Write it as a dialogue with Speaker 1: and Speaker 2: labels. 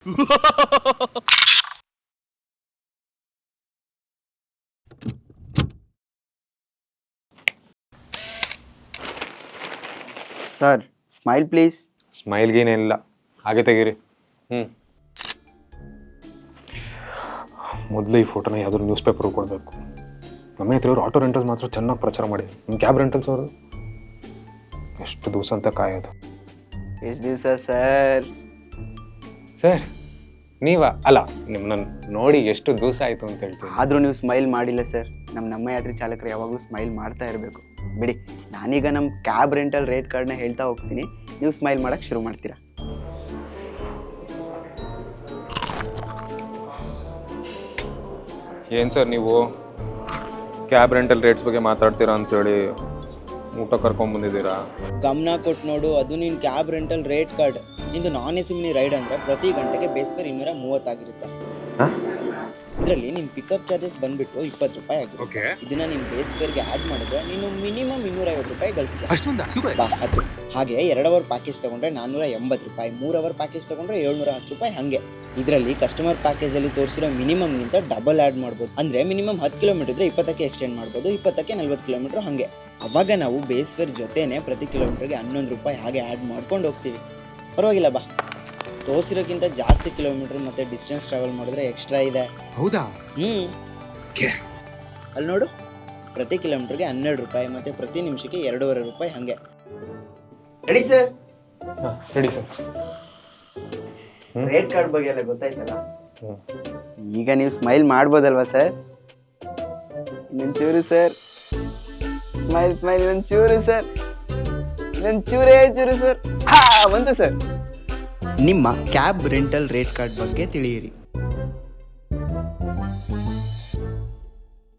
Speaker 1: Sir smile please
Speaker 2: ಸ್ಮೈಲ್ಗೇನೇನಿಲ್ಲ ಹಾಗೆ ತೆಗೀರಿ. ಹ್ಞೂ ಮೊದಲು ಈ ಫೋಟೋನ ಯಾವ್ದಾದ್ರು ನ್ಯೂಸ್ ಪೇಪರ್ ಕೊಡಬೇಕು. ನಮ್ಮ ಹತ್ರ ಇವ್ರು ಆಟೋ ರೆಂಟಲ್ಸ್ ಮಾತ್ರ ಚೆನ್ನಾಗಿ ಪ್ರಚಾರ ಮಾಡಿ. ನಿಮ್ಮ ಕ್ಯಾಬ್ ರೆಂಟಲ್ಸ್ ಅವರು ಎಷ್ಟು ದಿವಸ ಅಂತ ಕಾಯೋದು.
Speaker 1: ಎಷ್ಟು ದಿವಸ ಸರ್
Speaker 2: ಸರ್ ನೀವ ಅಲ್ಲ ನಿಮ್ಮನ್ನ ನೋಡಿ ಎಷ್ಟು ದಿವಸ ಆಯಿತು ಅಂತ ಹೇಳ್ತೀನಿ.
Speaker 1: ಆದರೂ ನೀವು ಸ್ಮೈಲ್ ಮಾಡಿಲ್ಲ ಸರ್ ನಮ್ಮ ನಮ್ಮ ಯಾತ್ರಿ ಚಾಲಕರು ಯಾವಾಗಲೂ ಸ್ಮೈಲ್ ಮಾಡ್ತಾ ಇರಬೇಕು. ಬಿಡಿ ನಾನೀಗ ನಮ್ಮ ಕ್ಯಾಬ್ ರೆಂಟಲ್ ರೇಟ್ ಕಾರ್ಡ್ನ ಹೇಳ್ತಾ ಹೋಗ್ತೀನಿ. ನೀವು ಸ್ಮೈಲ್ ಮಾಡೋಕ್ಕೆ ಶುರು ಮಾಡ್ತೀರಾ?
Speaker 2: ಏನು ಸರ್ ನೀವು? ಕ್ಯಾಬ್ ರೆಂಟಲ್ ರೇಟ್ಸ್ ಬಗ್ಗೆ ಮಾತಾಡ್ತೀರಾ ಅಂತೇಳಿ ಊಟ ಕರ್ಕೊಂಬಂದಿದ್ದೀರಾ
Speaker 3: ಗಮನ ಕೊಟ್ಟು ನೋಡು ಅದು ನಿನ್ ಕ್ಯಾಬ್ ರೆಂಟಲ್ ರೇಟ್ ಕಾರ್ಡ್ ನಿಂದು ನಾನ್ ಎ ಸಿಮ್ನಿ ರೈಡ್ ಅಂದರೆ ಪ್ರತಿ ಗಂಟೆಗೆ ಬೇಸ್ ಫೇರ್ ಇನ್ನೂರ ಮೂವತ್ತಾಗಿರುತ್ತೆ ಇದರಲ್ಲಿ ನಿಮ್ ಪಿಕಪ್ ಚಾರ್ಜಸ್ ಬಂದ್ಬಿಟ್ಟು ಇಪ್ಪತ್ತು ರೂಪಾಯಿ ಆಗುತ್ತೆ ಇದನ್ನ ನಿಮ್ ಬೇಸ್ ಫೇರ್ಗೆ ಆಡ್ ಮಾಡಿದ್ರೆ ನೀನು ಮಿನಿಮಮ್ ಇನ್ನೂರೈವತ್ತು ರೂಪಾಯಿ ಗಳಿಸ್ತೀಯ.
Speaker 4: ಅಷ್ಟೊಂದ? ಸೂಪರ್
Speaker 3: ಬಾ ಅದು ಹಾಗೆ ಎರಡ್ ಅವರ್ ಪ್ಯಾಕೇಜ್ ತಗೊಂಡ್ರೆ ನಾನ್ನೂರ ಎಂಬತ್ತು ರೂಪಾಯಿ ಮೂರು ಅವರ್ ಪ್ಯಾಕೇಜ್ ತಗೊಂಡ್ರೆ ಏಳ್ನೂರ ಹತ್ತು ರೂಪಾಯಿ ಹಾಗೆ. ಇದರಲ್ಲಿ ಕಸ್ಟಮರ್ ಪ್ಯಾಕೇಜ್ ಅಲ್ಲಿ ತೋರಿಸಿರೋ ಮಿನಿಮಮ್ ಗಿಂತ ಡಬಲ್ ಆಡ್ ಮಾಡ್ಬೋದು. ಅಂದ್ರೆ ಮಿನಿಮಮ್ ಹತ್ತು ಕಿಲೋಮೀಟರ್ ಇದ್ರೆ ಇಪ್ಪತ್ತಕ್ಕೆ ಎಕ್ಸ್ಟೆಂಡ್ ಮಾಡ್ಬೋದು ಇಪ್ಪತ್ತಕ್ಕೆ ನಲ್ವತ್ತು ಕಿಲೋಮೀಟರ್ ಹಾಗೆ. ಅವಾಗ ನಾವು ಬೇಸ್ ಫೇರ್ ಜೊತೆನೆ ಪ್ರತಿ ಕಿಲೋಮೀಟರ್ಗೆ ಹನ್ನೊಂದು ರೂಪಾಯಿ ಹಾಗೆ ಆಡ್ ಮಾಡ್ಕೊಂಡು ಹೋಗ್ತೀವಿ. ಪರವಾಗಿಲ್ಲ ಬಾ. ತೋರಿಸಿರೋಕ್ಕಿಂತ ಜಾಸ್ತಿ ಕಿಲೋಮೀಟರ್ ಮತ್ತೆ ಡಿಸ್ಟೆನ್ಸ್ ಟ್ರಾವೆಲ್ ಮಾಡಿದ್ರೆ ಎಕ್ಸ್ಟ್ರಾ ಇದೆ.
Speaker 4: ಹೌದಾ?
Speaker 3: ಹ್ಞೂ
Speaker 4: ಕೆ.
Speaker 3: ಅಲ್ಲಿ ನೋಡು ಪ್ರತಿ ಕಿಲೋಮೀಟರ್ಗೆ ಹನ್ನೆರಡು ರೂಪಾಯಿ ಮತ್ತೆ ಪ್ರತಿ ನಿಮಿಷಕ್ಕೆ ಎರಡೂವರೆ ರೂಪಾಯಿ ಹಾಗೆ.
Speaker 1: Ready sir
Speaker 2: ready sir
Speaker 1: rate card ಬಗ್ಗೆ ಎಲ್ಲ ಗೊತ್ತಾಯ್ತಲ್ಲ? ಈಗ ನೀವು ಸ್ಮೈಲ್ ಮಾಡ್ಬೋದಲ್ವಾ ಸರ್ ಇನ್ನೊಂಚೂರು ಸರ್ ಸ್ಮೈಲ್ ಸ್ಮೈಲ್ ಇನ್ನೊಂಚೂರು ಸರ್ ಇನ್ನೊಂಚೂರೇ ಚೂರು ಸರ್ ಹಾ ಬಂತು ಸರ್ ನಿಮ್ಮ ಕ್ಯಾಬ್ ರೆಂಟಲ್ ರೇಟ್ ಕಾರ್ಡ್ ಬಗ್ಗೆ ತಿಳಿಯಿರಿ.